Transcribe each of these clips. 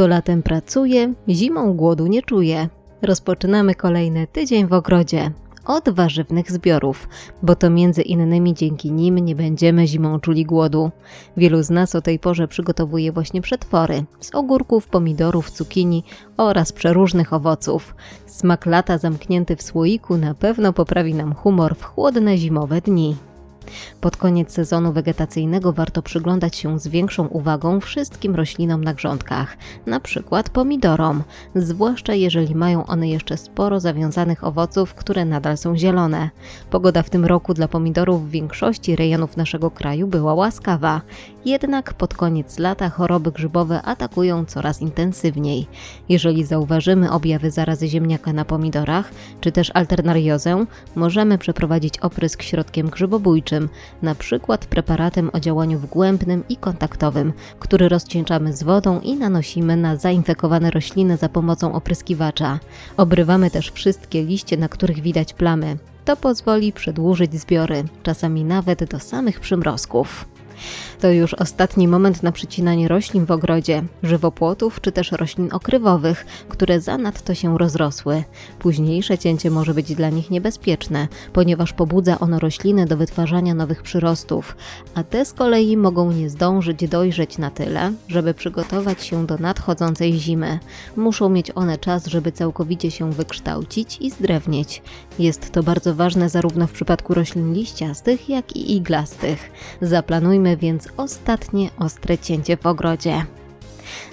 Kto latem pracuje, zimą głodu nie czuje. Rozpoczynamy kolejny tydzień w ogrodzie. Od warzywnych zbiorów, bo to między innymi dzięki nim nie będziemy zimą czuli głodu. Wielu z nas o tej porze przygotowuje właśnie przetwory z ogórków, pomidorów, cukinii oraz przeróżnych owoców. Smak lata zamknięty w słoiku na pewno poprawi nam humor w chłodne zimowe dni. Pod koniec sezonu wegetacyjnego warto przyglądać się z większą uwagą wszystkim roślinom na grządkach, na przykład pomidorom, zwłaszcza jeżeli mają one jeszcze sporo zawiązanych owoców, które nadal są zielone. Pogoda w tym roku dla pomidorów w większości rejonów naszego kraju była łaskawa, jednak pod koniec lata choroby grzybowe atakują coraz intensywniej. Jeżeli zauważymy objawy zarazy ziemniaka na pomidorach, czy też alternariozę, możemy przeprowadzić oprysk środkiem grzybobójczym, na przykład preparatem o działaniu wgłębnym i kontaktowym, który rozcieńczamy z wodą i nanosimy na zainfekowane rośliny za pomocą opryskiwacza. Obrywamy też wszystkie liście, na których widać plamy. To pozwoli przedłużyć zbiory, czasami nawet do samych przymrozków. To już ostatni moment na przycinanie roślin w ogrodzie, żywopłotów czy też roślin okrywowych, które zanadto się rozrosły. Późniejsze cięcie może być dla nich niebezpieczne, ponieważ pobudza ono rośliny do wytwarzania nowych przyrostów, a te z kolei mogą nie zdążyć dojrzeć na tyle, żeby przygotować się do nadchodzącej zimy. Muszą mieć one czas, żeby całkowicie się wykształcić i zdrewnieć. Jest to bardzo ważne zarówno w przypadku roślin liściastych, jak i iglastych. Zaplanujmy więc ostatnie ostre cięcie w ogrodzie.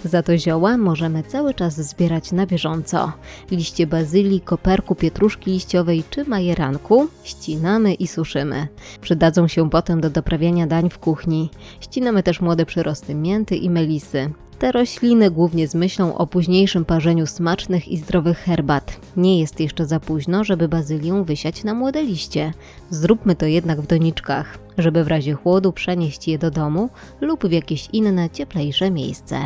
Za to zioła możemy cały czas zbierać na bieżąco. Liście bazylii, koperku, pietruszki liściowej czy majeranku ścinamy i suszymy. Przydadzą się potem do doprawiania dań w kuchni. Ścinamy też młode przyrosty mięty i melisy. Te rośliny głównie z myślą o późniejszym parzeniu smacznych i zdrowych herbat. Nie jest jeszcze za późno, żeby bazylię wysiać na młode liście. Zróbmy to jednak w doniczkach, żeby w razie chłodu przenieść je do domu lub w jakieś inne, cieplejsze miejsce.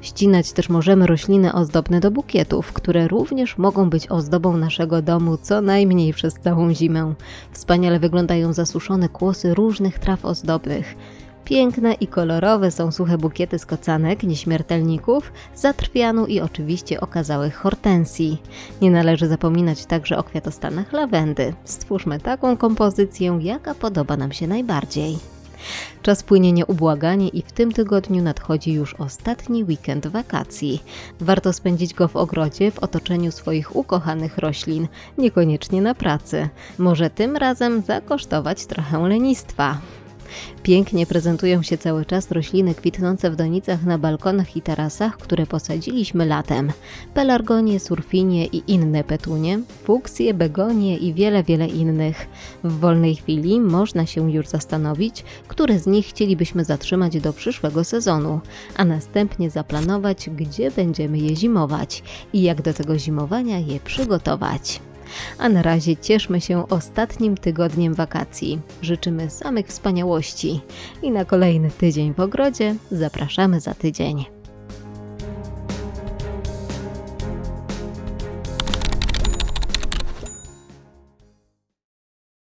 Ścinać też możemy rośliny ozdobne do bukietów, które również mogą być ozdobą naszego domu co najmniej przez całą zimę. Wspaniale wyglądają zasuszone kłosy różnych traw ozdobnych. Piękne i kolorowe są suche bukiety z kocanek, nieśmiertelników, zatrwianu i oczywiście okazałych hortensji. Nie należy zapominać także o kwiatostanach lawendy. Stwórzmy taką kompozycję, jaka podoba nam się najbardziej. Czas płynie nieubłaganie i w tym tygodniu nadchodzi już ostatni weekend wakacji. Warto spędzić go w ogrodzie w otoczeniu swoich ukochanych roślin, niekoniecznie na pracy. Może tym razem zakosztować trochę lenistwa. Pięknie prezentują się cały czas rośliny kwitnące w donicach na balkonach i tarasach, które posadziliśmy latem. Pelargonie, surfinie i inne petunie, fuksje, begonie i wiele, wiele innych. W wolnej chwili można się już zastanowić, które z nich chcielibyśmy zatrzymać do przyszłego sezonu, a następnie zaplanować, gdzie będziemy je zimować i jak do tego zimowania je przygotować. A na razie cieszmy się ostatnim tygodniem wakacji. Życzymy samych wspaniałości i na kolejny tydzień w ogrodzie zapraszamy za tydzień.